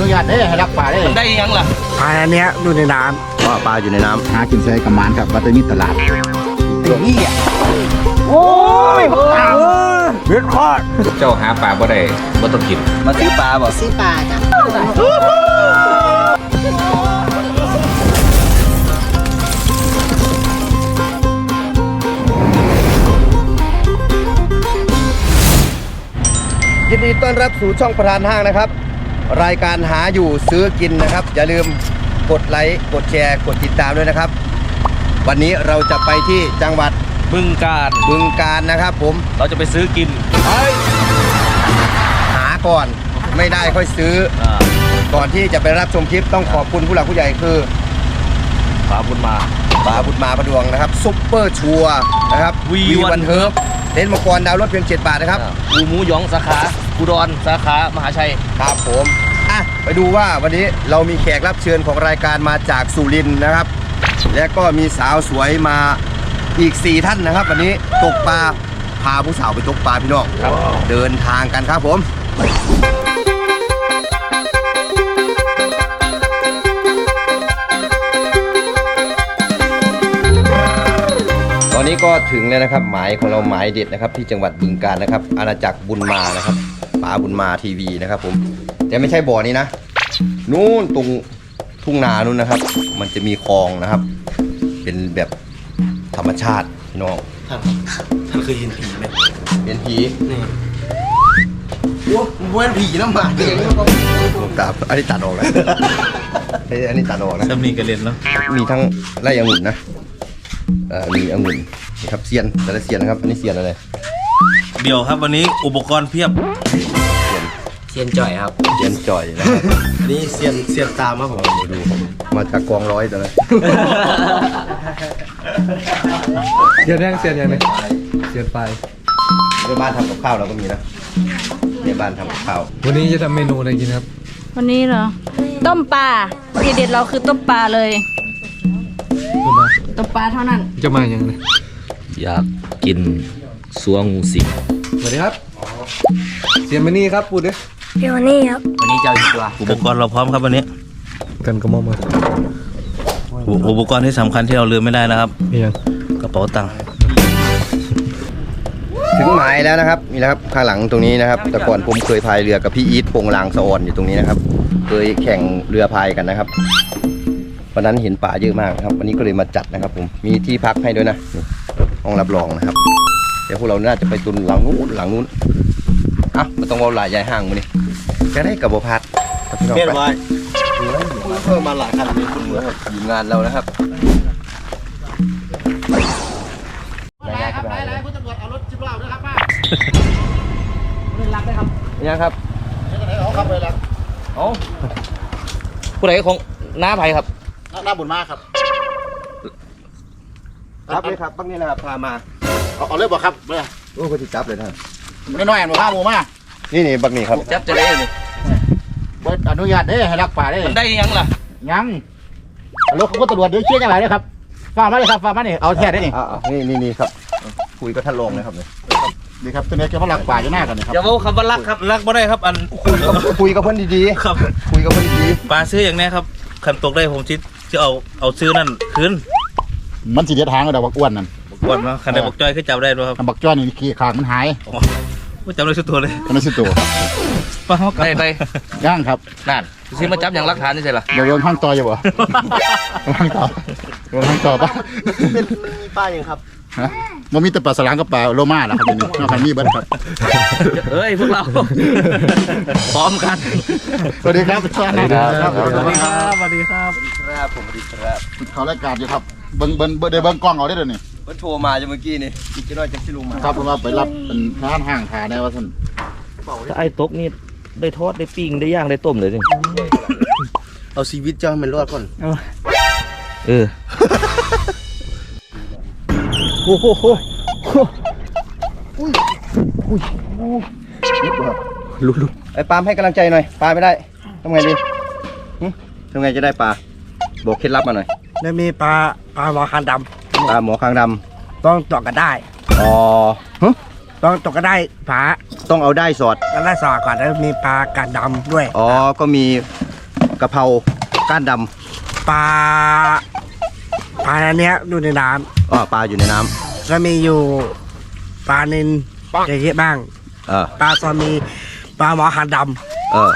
นุญาตเด้ให้รักป่าเด้มันได้ยังล่ะปลาอันเนี้ยอยู่ในน้อ๋อปลาอยู่ในน้ำหากินใส่กระมานครับวัตถุมิตลาดำนี่อะโอ้ยปลาเบ็ดคอดเจ้าหาปลาบ่ได้บ่ต้องกิน มาซื้อปลาบ่ซื้อปลาจ้ะยินดีต้อนรับสู่ช่องประธานห้างนะครับ รายการหาอยู่ซื้อกินนะครับ อย่าลืมกดไลค์กดแชร์กดติดตามด้วยนะครับ วันนี้เราจะไปที่จังหวัดบึงการบึงการนะครับ ผมเราจะไปซื้อกินหาก่อนไม่ได้ค่อยซื้อ อ่าก่อนที่จะไปรับชมคลิปต้องขอบคุณผู้หลักผู้ใหญ่คือปลาบุญมาปาบุตรมาประดวงนะครับซุปเปอร์ชัวร์นะครับวีวีวัวันนเฮิร์บเต็นท์มังกรดาวรถเพียง 7 บาทนะครับ อูหมูหยองสาขา อุดรสาขามหาชัย ครับผมอะไปดูว่าวันนี้เรามีแขกรับเชิญของรายการมาจากสุรินทร์นะครับ และก็มีสาวสวยมาอีก 4 ท่านนะครับ วันนี้ตกปลาพาผู้สาวไปตกปลาพี่น้องเดินทางกันครับผม ตอนนี้ก็ถึงแล้วนะครับ หมายของเราหมายเด็ดนะครับ ที่จังหวัดบึงกาฬนะครับ อาณาจักรบุญมานะครับ ป๋าบุญมาทีวีนะครับผมแต่ไม่ใช่บ่อนี้นะนู่นตรงทุ่งนานู่นนะครับ มันจะมีคลองนะครับ เป็นแบบธรรมชาติพี่น้องท่านท่านเคยเห็นผีไหมเป็นผีนี่โอ้เว้นผีน้ำหมาเองตาอันนี้ตัดออกแล้วเอ้ยอันนี้ตัดออกนะจำนี่กันเล่นเนาะมีทั้งไร่องุ่นนะเอ่อมีองุ่นนี่ครับเซียนแต่ละเซียนนะครับอันนี้เซียนอะไร เดี๋ยวครับวันนี้อุปกรณ์เพียบ เซียนจ่อยครับ เซียนจ่อยนะครับอันนี้เซียนเซียนตามครับผมมาดูมาจากกองร้อยแต่ละเสียนยังเสียนยังไหมเสียนไปในบ้านทำกับข้าวเราก็มีนะในบ้านทำกับข้าว วันนี้จะทำเมนูอะไรกินครับ วันนี้เหรอ ต้มปลาทีเด็ดเราคือต้มปลาเลยคุณมาต้มปลาเท่านั้น จะมาอย่างไรอยากกินสัวงูสิงสวัสดีครับเสียนมานี่ครับพูดดิ เดี๋ยวนี้ครับ วันนี้เจ้าอีกตัวอุปกรณ์เราพร้อมครับวันนี้ กันกระหม่อมมาอุอุปกรณ์ที่สำคัญที่เราลืมไม่ได้นะครับเอียงกระเป๋าตังค์ถึงหมายแล้วนะครับนี่นะครับข้างหลังตรงนี้นะครับ แต่ก่อนผมเคยพายเรือกับพี่อีทโปงลางสะออนอยู่ตรงนี้นะครับ เคยแข่งเรือพายกันนะครับวันนั้นเห็นป่าเยอะมากนะครับ วันนี้ก็เลยมาจัดนะครับ ผมมีที่พักให้ด้วยนะนี่ห้องรับรองนะครับ เดี๋ยวพวกเราน่าจะไปตุนหลังนู้นหลังนู้นอะมันต้องเอาหลายยายห้างมือนี่ จะได้กับบพัดครับพี่น้องเพี้ยนไปไว้เพิ่มมาหลายคันเลยคุณเหมือนทีมงานเรานะครับยังครับผู้ใดของน้าไผ่ครับหน้าบุญมากครับครับเลยครับบ้างนี่แหละครับพามาเอาเอาเลยบอกครับเลยโอ้ก็ติดจับเลยนะครับไม่น้อยอันบ่ข้าหมูมานี่นี่บักนี่ครับจับจะได้เลยเบิด อนุญาตเด้ให้รักป่าเด้มันได้ยังล่ะยังรถเขาก็ตำรวจเดี๋ยวเชี่ยจังไรเลยครับฟ้ามาเลยครับฟ้ามานี่เอาแท้ได้นี่อ่านี่นี่นี่ครับ คุยกับท่านรองเลยครับเนี่ยดีครับตัวนี้แกมารักป่าอยู่หน้ากันนี่ครับอย่าเอาคำว่ารักครับรักบ่ได้ครับอันคุยกับ คุยกับเพื่อนดีครับๆคุยกับเพื่อนดีปลาซื้ออย่างนี้ครับขันตกได้ผมชิดจะเอาเอาซื้อนั่นคืนมันสิเดียทางกับดอกบักอ้วนนั่นก่อนเนาะขันได้บอกจอยขึ้นจับได้ด้วยครับคำบักจ้อยนี่ขี้ขางมันหาย ว่าจับได้สุดตัวเลยก็นั่นสิตัวป้าเขาได้ได้ย่างครับนั่นซื้อมาจับอย่างรักฐานนี่ใช่หรอเดี๋ยวโยนข้างต่ออยู่บ่ข้างต่อโยนข้างต่อปะเป็นมีป้ายังครับฮะมันมีแต่ปลาสลังกับปลาโลมาล่ะครับเดี๋ยวนี้นอกจากนี้เบิดครับ เอ้ยพวกเราพร้อมกัน สวัสดีครับสวัสดีครับสวัสดีครับสวัสดีครับๆครับผมสวัสดีครับ เขารายการอยู่ครับ เบิ้งเบิ้งเบิ้งเดี๋ยวเบิ้งกล้องเอาได้เดี๋ยวนี้ก็โทรมาจะเมื่อกี้นี่อีกจะน้อยจะสิลุงมาครับเพราะว่าไปรับเป็นร้านห้างทาได้ว่าท่านถ้าไอ้ตกนี่ได้ทอดได้ปิ้งได้ย่างได้ต้มเลยสิเอาชีวิตเจ้าให้มันรอดก่อน เออโอ้โหโหลุลุไอ้ปาล์มให้กำลังใจหน่อยปลาไม่ได้ทำไงดีหึทำไงจะได้ปลาบอกเคล็ดลับมาหน่อย แล้วมีปลาปลาหมอคันดปลาหมอคางดำต้องตกกันได้ำอ๋อหึต้องตกกันได้ผาต้องเอาได้สอดแล้วได้สอดก่อนแล้วมีปลากัดดำด้วยอ๋อ ก็มีกะเพราก้านดปลาปลาอันเนี้ยอยู่ในน้ำอ๋อปลาอยู่ในน้ำำก็มีอยู่ปลานินเยอะๆบ้างเออปลาซอมีปลาหมอหางดเออ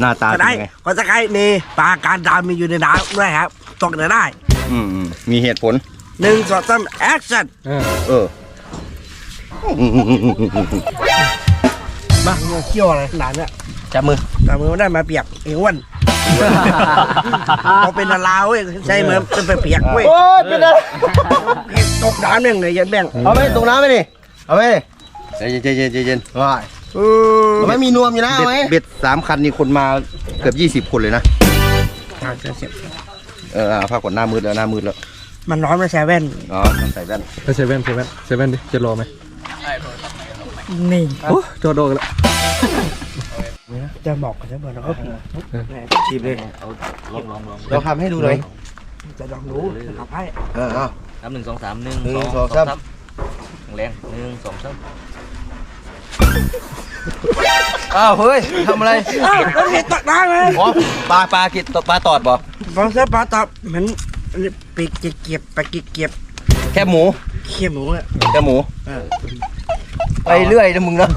หน้าตาำก็เป็นได้ไงก็จะใกล้มีปลาการดำมีอยู่ในน้ำด้วยครับตกเนื้อได้อืมอืมมีเหตุผล หนึ่งสองสามแอคชั่นเออเออมาเงี้ยเขี้ยวอะไรขนาดเนี้ยจับมือ แต่มือไม่ได้มาเปียกเออ้วนเราเป็นดาราเว้ยใช่มือเป็นเปียกเว้ยโอ้ยเป็นอะไรตกน้ำหนึ่งเลยยันแบ่งเอาไปตรงน้ำไปดิเอาไปใจเย็นใจเย็นใจเย็นว้าย เออไม่มีนวมอยู่นะเอาไหมเบ็ดสามคันนี่คนมาเกือบยี่สิบคนเลยนะทางเสียบเออเอาผ้ากดหน้ามืดแล้วหน้ามืดแล้ว มันร้อนไม่ใช่แว่นอ๋อต้องใส่แว่นไปเซเว่นเซเว่นเซเว่นดิจะรอไหมนี่โอ้จอดโดกันแล้วจะบอกกันจะบอกนะเออชีบเลยเราทำให้ดูหน่อยจะลองรู้จะทำให้เออเอานับหนึ่งสองสามหนึ่งหนึ่งสองสาม แรงหนึ่งสองสาม อ้าวเฮ้ยทำอะไรอ้าวแล้วเห็นตกน้ำไหมอ๋อปลาปลากิดปลาตอดบ่บางเส้นปลาตับเหมือนไปเก็บเก็บไปเก็บเก็บแค่หมูเขี้ยหมูอะแค่หมูเออไปเรื่อยนะมึงนะ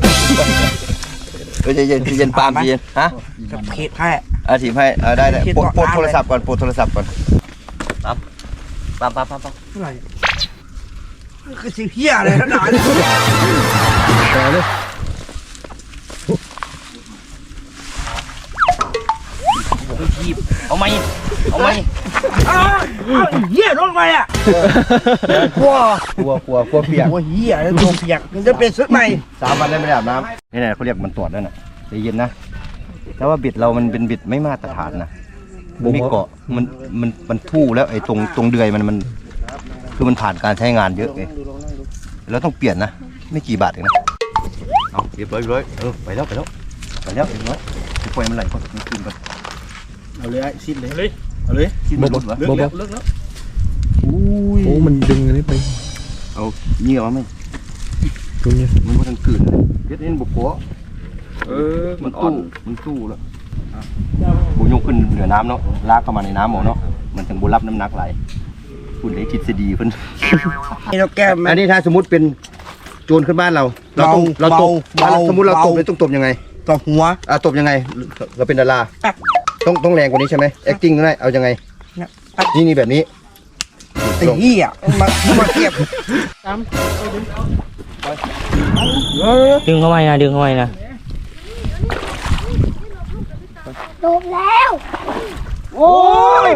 เออใจเย็นใจเย็นปาล์มใจเย็นฮะกับเขตให้อาถีบให้อ่าได้ได้คิดปลดต่อปลดน้ำโทรศัพท์ก่อนปลดโทรศัพท์ก่อนปั๊มปั๊มปั๊มปั๊มเท่าไหร่คือสิเฮียอะไรขนาดนี้ต่อเลย เอาไหมเอาไหมอ้าวอ้าวเฮียลงไปอะกลัวกลัวกลัวกลัวเปียกกลัวเฮียแล้วตัวเปียกมันจะเป็นชุดใหม่สามวันได้ไม่ได้อาบน้ำนี่แหละเขาเรียกมันตรวจแล้วน่ะใจเย็นนะแต่ว่าบิดเรามันเป็นบิดไม่มาตรฐานนะมันไม่เกาะมันมันมันทู่แล้วไอ้ตรงตรงเดือยมันมันคือมันผ่านการใช้งานเยอะไงเราต้องเปลี่ยนนะไม่กี่บาทเองนะเอาเรียบร้อยเลยเออไปแล้วไปแล้วไปแล้วเรียบร้อยปล่อยมันไหลก่อนมันคืนก่อน เอาเลยไอ้ชิ้นเลยเอาเลยสิ้นบ่หมบ่ดวะบ่บ่เลิกแล้วอุ้ยโอ้ มันดึงอันนี้ไปเอาเงี้ยเอาไหมตรงนี้มันบ่ทันคืนเลยเย็ดเอ็นบุกหัวเออ มันตู้มันตู้แล้วบุยกขึ้นเหนือน้ำเนาะ ลากเข้ามาในน้ำหมดเนาะ มันถึงบุรับน้ำหนักไหลคุณได้จิตสดีเพิ่นไอ้เราแก้มอันนี้ถ้าสมมติเป็นโจรขึ้นบ้านเรา เราต้องเราตบเบาสมมติเราเบาตบเลยต้องตบยังไงตบหัวอะตบยังไง เราเป็นดาราอะ ต้องต้องแรงกว่านี้ใช่ไหม acting ได้เอายังไงเนี่ยอะนี่นี่แบบนี้ ไอ้เหี้ยมามาเทียบดึงเข้าไปนะดึงเข้าไปนะจบแล้ว โอ้ย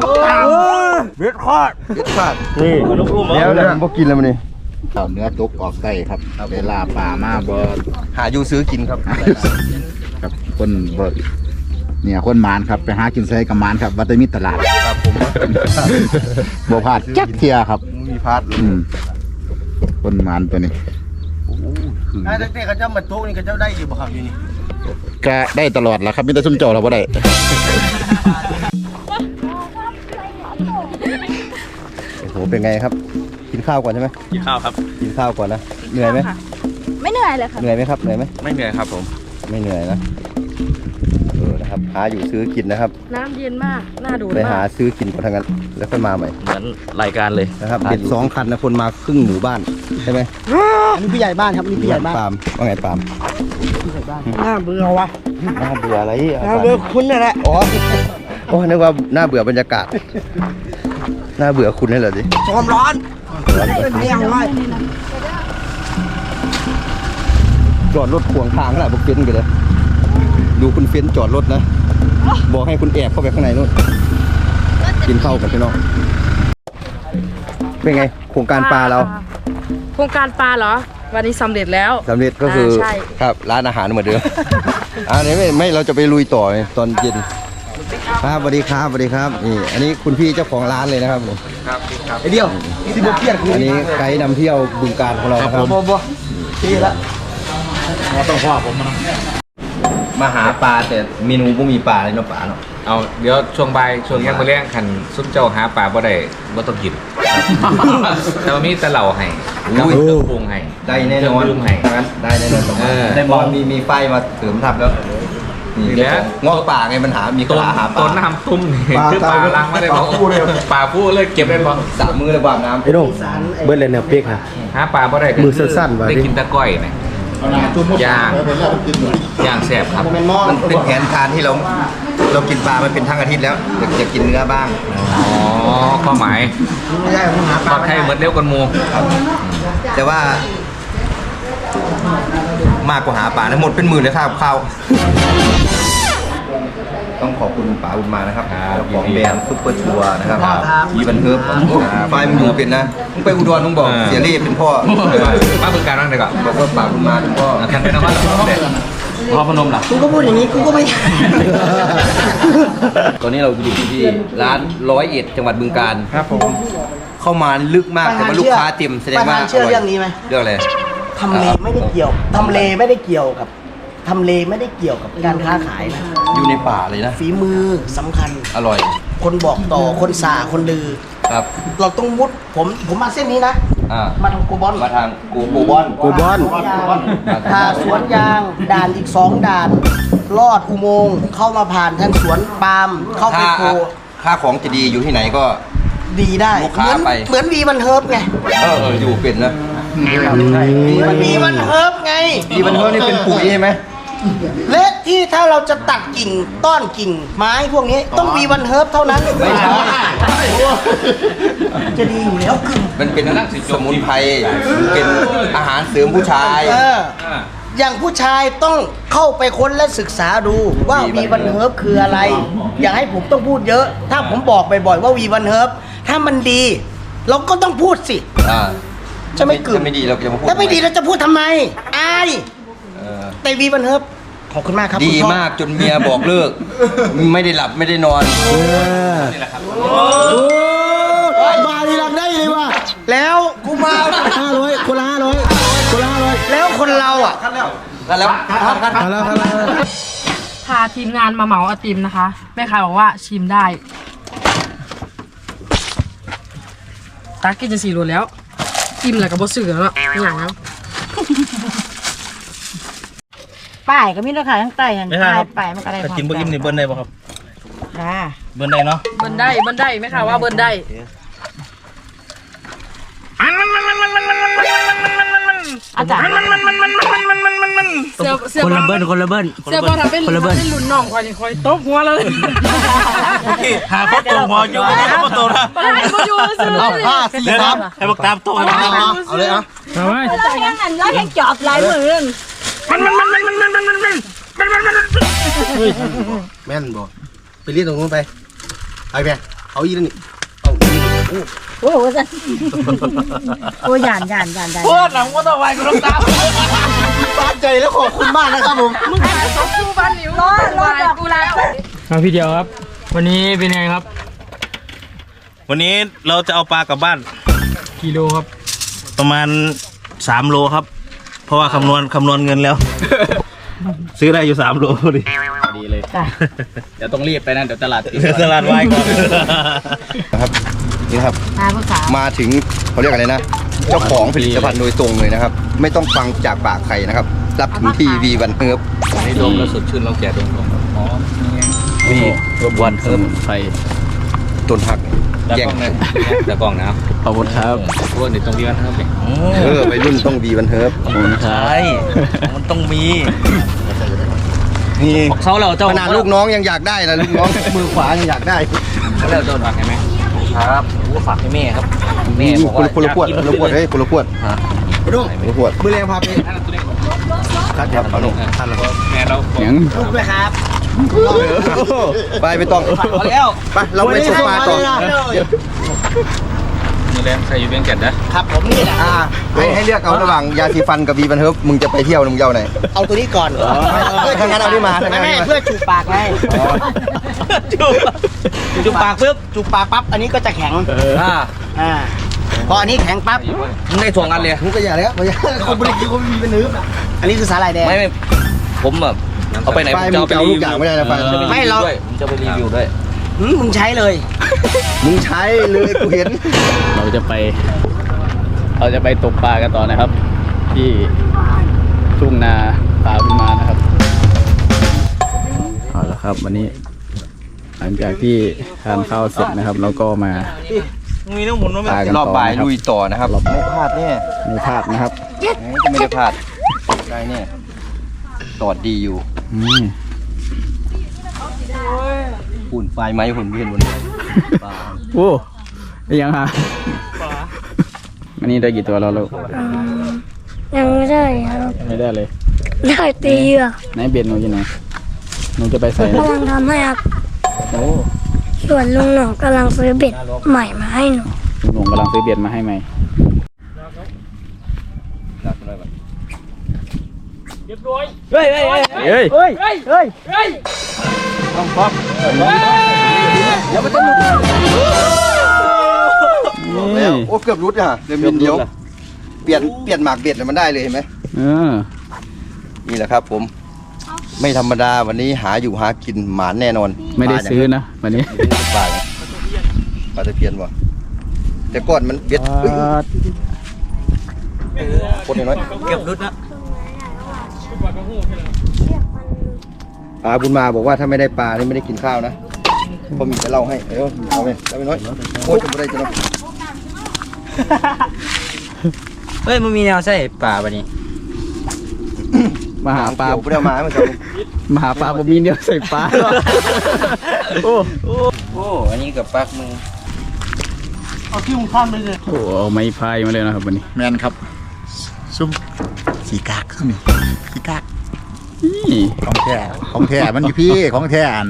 เบ็ดคอดยึดขาดนี่ลูกลูกแล้วเดี๋ยวผมบอกกินแล้วมันนี่เอาเนื้อตกออกได้ครับเวลาป่ามาบ่หาอยู่ซื้อกินครับ ครับคนบ่ เนี่ยคนหมานครับไปหากินใส่กับหมานครับวัดได้มีตลาดครับผมบ่พลาดจักเที่ยครับมีพาร์ทอืมคนหมานตัวนี้ไอ้เด็กๆเขาเจ้ามาโต๊ะนี่เขาเจ้าได้อยู่บ่ครับอยู่นี่ก็ได้ตลอดแหละครับมีแต่ซุ่มเจ้าเราบ่ได้โอ้โหเป็นไงครับ กินข้าวก่อนใช่ไหมกินข้าวครับ กินข้าวก่อนนะเหนื่อยไหมไม่เหนื่อยเลยค่ะเหนื่อยไหมครับเหนื่อยไหมไม่เหนื่อยครับผม ไม่เหนื่อยนะเออนะครับ หาอยู่ซื้อกินนะครับ น้ำเย็นมาก น่าดูดไปหามากซื้อกินก่อนทั้งนั้นแล้วค่อยมาใหม่เหมือนรายการเลยนะครับเด็ดสองคันนะคนมาครึ่งหมู่บ้านใช่ไหมอันนี้พี่ใหญ่บ้านครับอันนี้พี่ใหญ่บ้านปาล์มว่าไงปาล์มน่าเบื่อวะน่าเบื่ออะไรน่าเบื่อคุณนั่นแหละอ๋อโอ้นึกว่าน่าเบื่อบรรยากาศน่าเบื่อคุณนี่เหรอดิความร้อนเป็นเมียงไว้จอดรถขวางทางขนาดบุกเฟ้นกันเลย ดูคุณเฟ้นจอดรถนะ บอกให้คุณแอบเข้าไปข้างในนู่นกินข้าวกันพี่น้องเป็นไง โครงการปลาเรา โครงการปลาเหรอ วันนี้สำเร็จแล้ว สำเร็จก็คือใช่ ครับร้านอาหารเหมือนเดิมอันนี้ไม่ไม่เราจะไปลุยต่อตอนเย็นครับสวัสดีครับสวัสดีครับนี่อันนี้คุณพี่เจ้าของร้านเลยนะครับผมครับครับไอเดียวที่บุกเกียรอันนี้ไกด์นำเที่ยวบึงการของเรานะครับผมที่ละต้องพ่อผ มนะมาหาปลาแต่เมนูไม่มีปลาเลยเนาะปลาเนาะ เอาเดี๋ยวช่วงบ่ายช่วงยังมาเลี้ยงขันซุปเจ้าหาปลาบ่ได้บ่ต้องกิน แต่ว่ามีแต่เหล่าให้กับเครื่องปรุงให้ได้แน่นอนเครื่องดื่มให้ งั้นได้แน่นอนเออได้บอกมีมีไฟมาเสริมทับแล้วนี่แหละ งอกป่าไงมันหามีต้นขาหาปต้ลานน้ำตุ้มนี่คือปลาล้างไม่ได้บอกปลาผู้เลยเก็บได้บ่สามมือเลยบาบน้ำไอ้น้องเบิ้ลเลยเนี่ยเปียกฮะ หาปลาบ่ได้ก็มือสั้นๆว่ะ ได้กินแตะก้อยนะ ย่าง ย่างแซ่บครับ มันเป็นแผนการที่เราเรากินปลามันเป็นทั้งอาทิตย์แล้วอยากอยากกินเนื้อบ้างอ๋อข้อหมายไม่ใช่ผมหาปทลาอดไข่หมดเร็วกันหมูแต่ว่ามากกว่าหาปลานะหมดเป็นหมื่นเลยครับข้าว ต้องขอบคุณป๋าบุญมานะครับเจ้าของแบรนด์ซุปเปอร์ชัวร์นะครับยีบันเฮิร์บไฟมึงอยู่เป็นนะมึงไปอุดรมึงบอกเสียเรีเป็นพ่อมาบึงการบ้างดีกว่าบอกว่าป๋าบุญมาเป็นพ่อท่านเป็นนวัตกรรมเด็ดพอพนมล่ะ กูก็พูดอย่างนี้กูก็ไม่ตอนนี้เราอยู่ที่ร้านร้อยเอ็ดจังหวัดบึงการ ครับผม เข้ามาลึกมากแต่ว่าลูกค้าเต็มแสดงว่าประธานเชื่อเรื่องนี้ไหมเรื่องอะไร ทำเลไม่ได้เกี่ยวทำเลไม่ได้เกี่ยวกับ ทำเลไม่ได้เกี่ยวกับการค้าขายนะอยู่ในป่าเลยนะ ฝีมือสำคัญ อร่อย คนบอกต่อคนสาคนลือ ครับ เราต้องมุดผมผมมาเส้นนี้นะ อ่า มาทางโกบอลมาทางกูกูบอนกูบอน ผ่าสวนยาง ด่านอีกสองด่าน ลอดอุโมงค์เข้ามาผ่านทางสวนปาล์มเข้าไปค่าโคค่าของจะดีอยู่ที่ไหนก็ ดีได้ ลูกเหค้ามือนไป เหมือนวีบันเฮิร์บไงเออเอออยู่เป็นนะ มันวีบันเฮิร์บไง ดีบันเทิงนี่เป็นปุ๋ยใช่ไหม และที่ถ้าเราจะตัดกิ่งต้อนกิ่งไม้พวกนี้ต้องวีวันเฮิร์บเท่านั้นไม่ใช่จะดีอยู่แล้วกึ่งมันเป็นสมุนไพรมันเป็นอาหารเสริมผู้ชายเอออย่างผู้ชายต้องเข้าไปค้นและศึกษาดูว่าวีวีวัวันนเฮิเฮิร์ร์บบคืออะไร อย่าให้ผมต้องพูดเยอะ ถ้าผมบอกบ่อยๆว่าวีวันเฮิร์บถ้ามันดี เราก็ต้องพูดสิอ่าจะไม่กึ่งถ้าไม่ดีเราจะมาพูดถ้าไม่ดีทำเราจะพูดทำไมอาย เออแต่วีวันเฮิร์บขอบคุณมากครับดีคุณพ่อมากจนเมียบอกเลิก ไม่ได้หลับไม่ได้นอนมาดีรับได้เลยว่ะแล้วกูมาห้าร้อยคนละห้าร้อยคนละห้าร้อยแล้วคนเราอะ แล้วแล้วมาแล้วมาแล้วพาทีมงานมาเหมาไอติมนะคะ แม่ค้าบอกว่าชิมได้ตากินจะสี่รวแล้ว อิ่มแล้วกับบสื่อแล้วอะอย่างนั้น ป้ายก็มีราคาทั้งใต้ทั้งไม่ใช่ใต้ครับ ป้ายมันก็ได้ถ้ากินบ่อิ่มนี่เบิ้ลได้ป่ะครับค่ะเบิ้ลได้เนาะเบิ้นได้เบิ้นได้แม่ค้าว่าเบิ้นได้อาจารย์เสื้อเสื้อคนละเบิ้ลคนละเบิ้ลเสื้อบอลทำเป็นคนละเบิ้ล ทำเป็นหลุนน่องคอยนี่คอยตบหัวเลยหาข้าวต้มพออยู่ไม่ต้องมาโตนะไปให้มาอยู่ซื้อเลยห้าสี่เดี๋ยวสามให้บอกตามโต๊ะให้บอกตามเอาเลยอะ เอาไว้แล้วยังอันแล้วยังจอบลายมือ แม่นบ่ไปเรียนตรงนู้นไปไอ้แม่เอาอีกแล้วนี่โอ้โหสันโอ้ยานยานยานหยานโคตรหนังก็ต้องไว้กูต้องตามตามใจแล้วขอบคุณมากนะครับผมมึงหาซบสู้บ้านนิ้วรอรอกูแล้วมาพี่เดียวครับ วันนี้เป็นไงครับ วันนี้เราจะเอาปลากลับบ้านกิโลครับ ประมาณสามโลครับ ราะว่าคำนวณคำนวณเงินแล้ว ซื้อได้อยู่สามโลพอดีดีเลยเดี๋ยวต้องรีบไปนะเดี๋ยวตลาดปิดตลาดวายก่อนนะครับนี่นะครับตาภาษามาถึงเขาเรียกอะไรนะ เจ้าของผลิตภัณฑ์โดยตรงเลยนะครับ ไม่ต้องฟังจากปากใครนะครับ รับถึงที่วีวันเฮิร์บอันนี้ดมแล้วสดชื่นลองแกะดมลองอ๋อวีวันเพิ่มไฟต้นหัก ตาแย่งกล้องนะตากล้องนะครับขอบคุณครับพวกนี้ตรงนี้นะครับเนี่ยเออไปรุ่นต้องวีวันเฮิร์บขอบคุณครับใช่มันต้องมีนี่เขาเราเจ้าขนาดลูกน้องยังอยากได้นะลูกน้องมือขวายังอยากได้เขาเรียกต้นหักเห็นไหมครับโอ้ฝากให้แม่ครับแม่บอกคนว่าละคนละขวดคนละขวดเฮ้ยคนละขวดคนละขวดมือแรงพาไปครับครับเอาลงแม่เราบอกลูกไหมครับ ไปไม่ต้องพอแล้วไปเราไปสุกปลาต่อนี่แหละใส่อยู่เบียงแก่นนะครับผมนี่แหละอ่าให้ให้เลือกเอาระหว่างยาสีฟันกับวีวันเฮิร์บมึงจะไปเที่ยวมึงจะเอาไหนเอาตัวนี้ก่อนเอ้ยทางนั้นเอานี่มาทางนั้นไม่เอานี่มาเพื่อจูบปากไงจูบจูบปากปุ๊บจูบปากปั๊บอันนี้ก็จะแข็งอ่าอ่าพออันนี้แข็งปั๊บมึงได้สองอันเลยมึงก็อย่าแล้วอย่าคนบริกิคนมีเป็นเนื้ออันนี้คือสาหร่ายแดงไม่ไม่ผมแบบ เอาไปไหนไปผมจะมึงเอาไปจะเอารีลูวิกวอย่างไม่ได้นะไปไม่เรา ด้วยผมจะไปรีวิวด้วย หืมมึงใช้เลย มึงใช้เลยกูเห็น เราจะไป เราจะไปตกปลากันต่อนะครับ ที่ทุ่งนาปลาขึ้นมานะครับครับ วันนี้ หลังจากที่ทานข้าวเสร็จนะครับ เราก็มามีน้ำหมุนว่าตากันรอบต่อบ่ายนะครับลุยต่อนะครับไม่พลาดแน่มีพลาดนะครับไงก็ไม่ได้พลาดได้แน่ตอดดีอยู่ อืมหุ่นไฟไหมหุ่นเวียนบนปลาโอ้ยยังฮะวันนี้ได้กี่ตัวแล้วลูกยังไม่ได้ครับไม่ได้เลย ได้ตีเหยื่อไหนเบียดหนูอยู่ไหนหนูจะไปใส่นะกำลังทำให้ครับโอ้ส่วนลุงหน่องกำลังซื้อเบ็ดใหม่มาให้หนูหนูกำลังซื้อเบียดมาให้ไหม ดักได้ปะ เฮ้ยเฮ้ยเฮ้ยเฮ้ยเฮ้ยต้องป๊อปเดี๋ยวมันจะหลุดแล้วนี่โอ้เกือบรุดอะเดี๋ยวมินเดียวเปลี่ยนเปลี่ยนหมากเบ็ดเลยมันได้เลยเห็นไหมเออนี่แหละครับผม ไม่ธรรมดาวันนี้หาอยู่หากินหมานแน่นอน ไม่ได้ซื้อนะวันนี้ปลาเนี่ยปลาตะเพียนวะแต่ก่อนมันเบ็ดเอ้ยคนน้อยเก็บรุดนะ ปลาบุญมาบอกว่าถ้าไม่ได้ปลานี่ไม่ได้กินข้าวนะเพราะมีแต่เหล่าให้เออเอาไปเอาไปน้อยโคตรจะไม่ได้จะน้อยเฮ้ยมันมีแนวใส่ป่าปะนี่มาหาปลาเกี่ยวไม่ได้เอามาให้มันครับมาหาปลาผมมีเดียวใส่ปลาโอ้โอ้อันนี้กับปักมือเอาที่มึงข้ามไปเลยโหเอาไม้พายมาเลยนะครับวันนี้แมนครับ ซุ่ม สีกากซุ่มนี่สีกากนี่ของแท้ของแท้มันอยู่พี่ของแท้อัน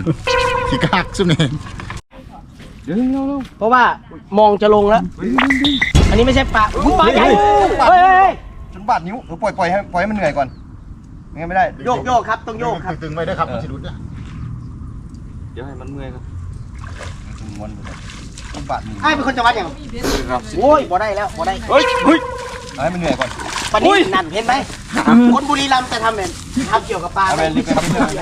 สีกากซุ่มนี่เพราะว่ามองจะลงแล้ว อันนี้ไม่ใช่ปลาอุ๊ยปลาใหญ่เฮ้ยเฮ้ยเฮ้ยจนบาดนิ้วเออปล่อยปล่อยให้ปล่อยให้มันเหนื่อยก่อนไม่งั้นไม่ได้โยกโยกครับต้องโยกครับตึงๆไว้ด้วยครับมันสิรุดนะเดี๋ยวให้มันเมื่อยครับม้วนไปก่อนจนบาดนิ้วไอ้เป็นคนจังหวัดอย่างโอ้ยบ่ได้แล้วบ่ได้เฮ้ยเฮ้ยเอาให้มันเหนื่อยก่อน ปานนี้นั่นเห็นไหมคนบุรีรัมย์จะทำเป็นทำเกี่ยวกับปลา เอาไปรีบไปรีบไป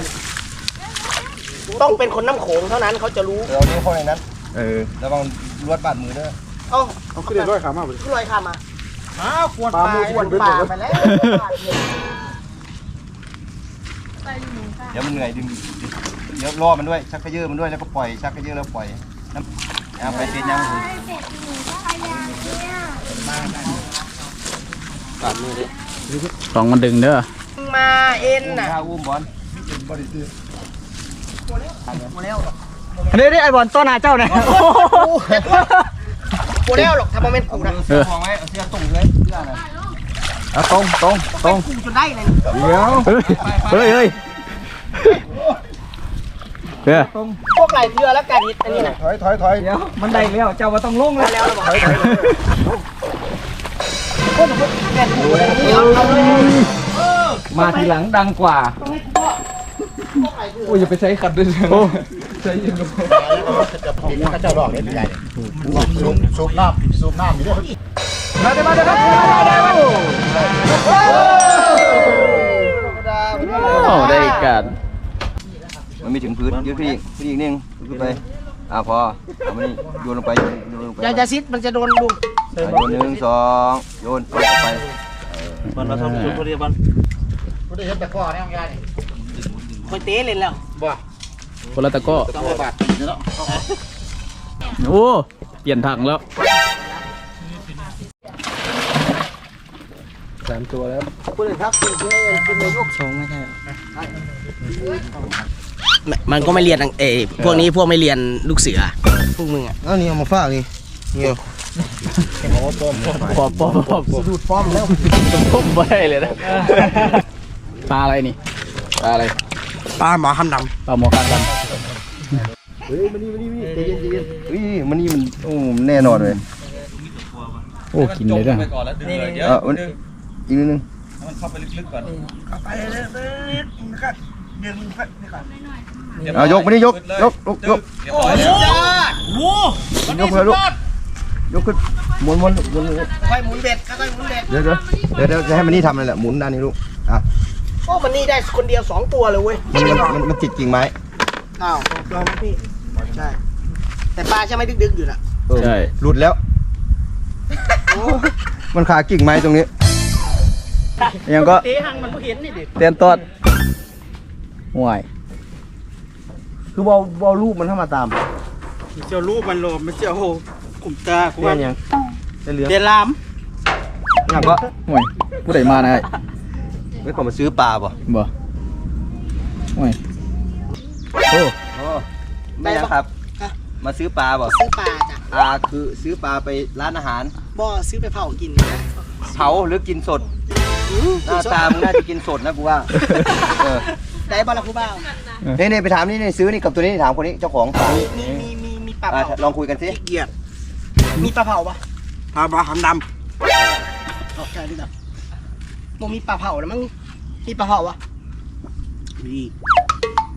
ต้องเป็นคนน้ำโขงเท่านั้นเขาจะรู้เดี๋ยวเอานิ้วเข้าในนั้นเออระวังลวดบาดมือเด้อเอ้าเอาขึ้นเลยด้วยขามาขึ้นเลยขามาอ้าวขวดปลาขวดปลาไปแล้วเดี๋ยวมันเหนื่อยดึงเดี๋ยวล่อมันด้วย ชักกระเยอะมันด้วยแล้วก็ปล่อยชักกระเยอะแล้วปล่อยน้ำเอาไปเป็นยังไง บาดมือดิลองมันดึงเด้อมาเอ็นน่ะข้าวอุ้มบอลอันนี้ได้ไอบอลต้นหน้าเจ้าเนี่ยกูแล้วหรอกทำโมเมนต์กูนะเออมองไว้เอาเสื้อตุ่มเลยเสื้อน่ะเอาตรงตรงตรงกูจนได้เลยเฮ้ยเฮ้ยเฮ้ยเฮ้ยพวกไหลเรือแล้วกันนิดอันนี้นะถอยถอยถอยเดี๋ยวมันได้แล้วเจ้าว่าต้องลงแล้วแล้วเราบอกเอาเอาเลย มาทีหลังดังกว่า โอ้ยอย่าไปใช้ขัดด้วยโอ้ใช้ยิงกระเจ้าดอกนี่ใหญ่ซุปซุปน้ำซุปน้ำอยู่ด้วยมาได้มาได้ครับโอ้ได้กันมันไม่ถึงพื้นยืดขึ้นอีกขึ้นอีกนิดนึงขึ้นไปอ่าพอเอามันนี่โยนลงไปโยนลงไปอย่าจะซิดมันจะโดนลุง อะโยนหนึ่งสองโยนลงไปบอลมาทำชุดพอดีบอลกูได้เห็นแต่ก้อเนี่ยของยายนี่คอยเตะเล่นแล้วคนละตะกร้อต้องบาทนี่เนาะโอ้เปลี่ยนถังแล้วสามตัวแล้วคุณเลยครับคุณเลยคุณเลยยกสองไม่ใช่มันก็ไม่เรียนเอพวกนี้พวกไม่เรียนลูกเสือพวกมึงอะเอานี่เอามาฝากนี่เนี่ย ปอบปอบปอบสูดฟอมแล้วผมไม่ได้เลยนะปลาอะไรนี่ปลาอะไรปลาหมอคำดำปลาหมอคันกันเฮ้ยมันนี่มันนี่มันนี่ใจเย็นใจเย็นเฮ้ยมันนี่มันโอ้มันแน่นอนเลยโอ้กินเลยด้วยเออมันอีกนิดนึงมันเข้าไปลึกๆก่อนเอายกมานี่ยกยกยกยกเรียบร้อยแล้วยกเลยลูก ยกขึ้นหมุนหมุนหมุนหมุนำค่อยหมุนเบ็ดค่อยหมุนเบ็ดเดี๋ยวเดี๋ยวเดี๋ยวเดี๋ยวจะให้มันนี่ทำอะไรแหละหมุนด้านนี้ลูกอะโอ้มันนี่ได้คนเดียวสองตัวเลยเว้ยมันมันมันมันติดกิ่งไม้อ้าวลองไหมพี่ใช่ แต่ปลาใช่ไหมดึกๆอยู่น่ะเออใช่ หลุดแล้วมันขากิ่งไม้ตรงนี้ ยังก็เตะหังมันเพิ่งเห็นนี่ดิเตียนตอดห่วย คือบ่บ่รูปมันเข้ามาตาม เจ้ารูปมันโลมมันเจ้า ขุมตากูเรียว่านยังเรือเดลามยังก็ห่วยผู้ใดมานะไอ้ไม่ขอมาซื้อปลาป่ะบ่ห่วยไม่นะครับ มาซื้อปลาป่ะซื้อปลาจ้ะอ่าคือซื้อปลาไปร้านอาหาร บ่ซื้อไปเผากินเผาหรือกินสดหน้าตามึงน่าจะกินสดนะกูว่าเออได้บ่ละครูบ้าวนี่นี่ไปถามนี่นี่ซื้อนี่กับตัวนี้นี่ถามคนนี้เจ้าของปลามีมีมีมีปลาอะเผาลองคุยกันสิเกียรติ มีปลาเผาปะพาบาหำดออกใจดีจ้ะบ่มีปลาเผาแล้วมั้งมีปลาเผาปะำมี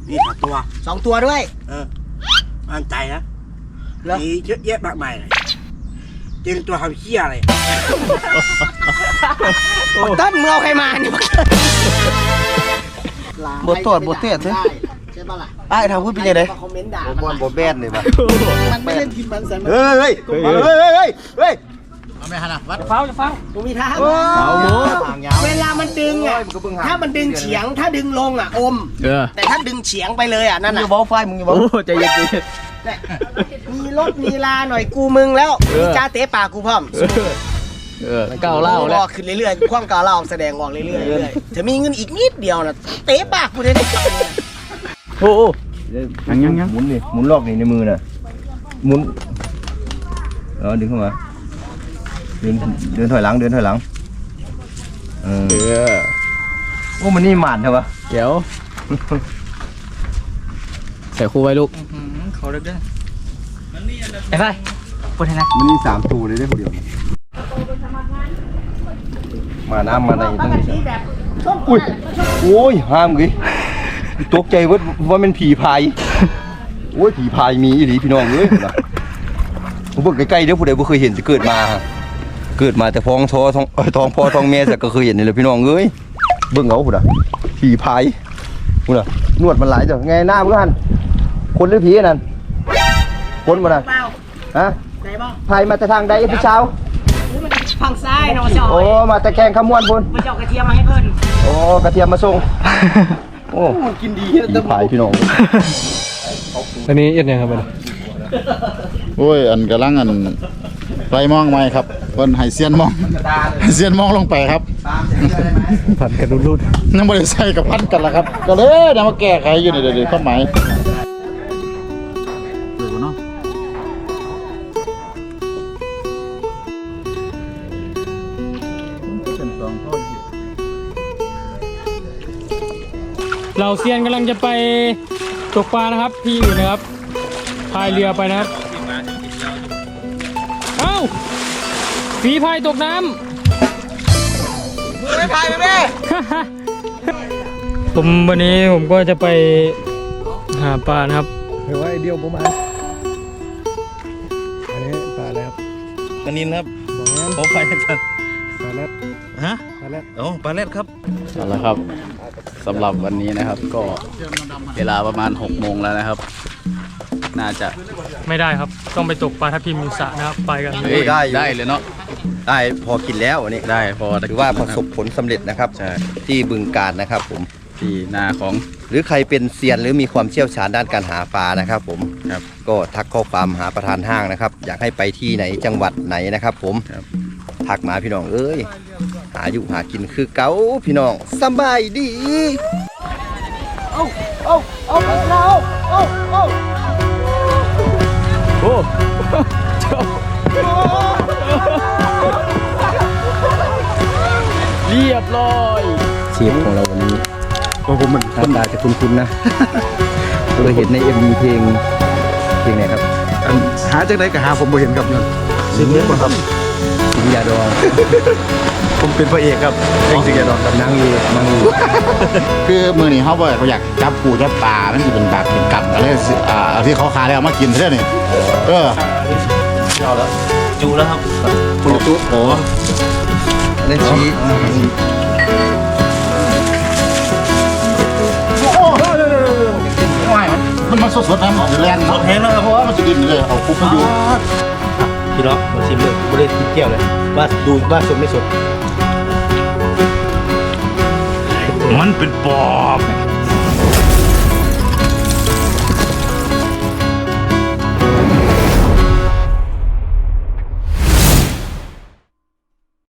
มีถักตัวสองตัวด้วยอันใจนะเหรอมีเยอะแยะมากมายเลยเจนตัวทำเชี่ยอะไรต้นมึงเอาใครมาเนี่ยบทโทษบทเทศใช่ ใช่ปะล่ะไอ้ทำพูดเป็นยังไงมาคอมเมนต์ด่าบอลบอแบนเลยป่ะมันไม่เล่นทีมมันใส่มันเฮ้ยเฮ้ยเฮ้ยเฮ้ยเฮ้ยเฮ้ยเอาไม่หันอะวัดเฝ้าจะเฝ้ากูมีท่าเอาหมูห่างยาวเวลามันดึงอะมันก็เบิ่งห่างถ้ามันดึงเฉียงถ้าดึงลงอะอมเออแต่ถ้าดึงเฉียงไปเลยอะนั่นมึงออะย่าบอกไฟมึงอย่าบอกใจเย็นเนี่ยมีรถมีลาหน่อยกูมึงแล้วมีจ้าเตะปากกูพร้อมเออก้าวเล่าแล้วบอกขึ้นเรื่อยๆความก้าวเล่าแสดงออกเรื่อยๆเรื่อยๆจะมีเงินอีกนิดเดียวนะเตะปากกูเลยนะ โอ้โหยังยังยัง หมุนนี่หมุนรอบนี่ในมือน่ะหมุนเออดึงเข้ามาเดินเดินถอยหลังเดินถอยหลังเออเออโอ้มันนี่หมานใช่ปะเดี๋ยว ใส่คู่ไว้ลูกเขาเลิกด้วยไอ้ไฟปวดให้นะมันนี่สามตัวเลยได้คนเดียวมาน้ำมาในตั้งนี้อุ้ยโอ้ยห้ามกี่ ตกใจว่าว่ามันผีพายโอ้ยผีพายมีอีหลีพี่น้องเอ้ยนะผมเบิ่งใกล้ๆเด้อผู้ใดบ่เคยเห็นจะเกิดมา เกิดมาแต่พ้องท้อท้องเอ้ยท้องพ่อท้องแม่แต่ก็เคยเห็นนี่แหละพี่น้องเอ้ยเบิ่งเอาพุ่นน่ะผีพายพุ่นน่ะนวดมันหลายจ้ะไงหน้ามึงหันคนหรือผีนั่นคนบ่น่ะเปล่าฮะไหนบ้างพายมาแต่ทางใดพี่เช้าฝั่งซ้ายน้องจอโอ้มาแต่แกงขมวนพุ่นมาเจาะกระเทียมมาให้เพิ่นโอ้กระเทียมมาส่ง โอ้กินดีผีพายพี่น้อง อันนี้เอ็ดยังครับมันโอ้ย อันกำลังอันไฟมองไหมครับเพิ่นให้เซียนมองให้เซียนมองลงไปครับ ผัดกันรุ่นยังไม่ได้ใส่กับพันกันละครับ ก็เลยเดี๋ยวมาแก้ไขอยู่นี่เดี๋ยวๆข้อหมายเนาะ เราเซียนกำลังจะไปตกปลานะครับ พี่อื่นนะครับพายเรือไปนะครับเอ้าฝีพายตกน้ำไม่พายแม่ผมวันนี้ผมก็จะไปหาปลานะครับๆเห็นว่าไอเดียวประมาณอันนี้ปลาอะไรครับปลานินครับบอกงั้นผมไปกันปลาแรดฮะปลาแรดโอ้ปลาเล็ดครับเอาละครับ สำหรับวันนี้นะครับ ก็เวลาประมาณ6โมงแล้วนะครับ น่าจะไม่ได้ครับ ต้องไปตกปลาทับทิมอยู่สระนะครับ ไปกัน เฮ้ยได้อยู่ ได้เลยเนาะได้พอกินแล้วอันนี้ได้พอถือว่าประสบผลสำเร็จนะครับ ใช่ที่บึงการนะครับผม ที่นาของหรือใครเป็นเซียนหรือมีความเชี่ยวชาญด้านการหาปลานะครับ ผมครับ ก็ทักข้อความหาประธานห้างนะครับ อยากให้ไปที่ไหนจังหวัดไหนนะครับ ผมครับ ทักมาพี่น้องเอ้ย หาอยู่หากินคือเก๋าพี่น้องสำบายดีเอาเอาเอาเอาเอาเอาโอ้เรียบร้อยเชฟของเราวันนี้ผมผมมันคนดาจะคุ้นๆนะเคยเห็นในเอ็มวีเพลงเพลงไหนครับ หาจากไหนก็หาผมบ่เห็นครับนั่นสิงเล็กครับสิ งยาดองผมเป็นพระเอกครับเพลงสิงห์ดอนครับนางเอกนางเอกคือมือนี่เขาบอกเขาอยากจับปูจับปลามันจะเป็นแบบเป็นกำอะไรสิอ่าเอาที่เขาขายแล้วเอามากินเท่านี้เออจูแล้วครับคุณตุ๊โอ้เล่นชี้ไม่มันมันสดๆนะมันแรงสดแห้งแล้วครับเพราะว่ามันจะดินเลยเอาคุกมันอยู่ พี่น้องมาชิมเลยไม่ได้คิดเกี่ยวเลย ว่าดูว่าสดไม่สด มันเป็นปอบ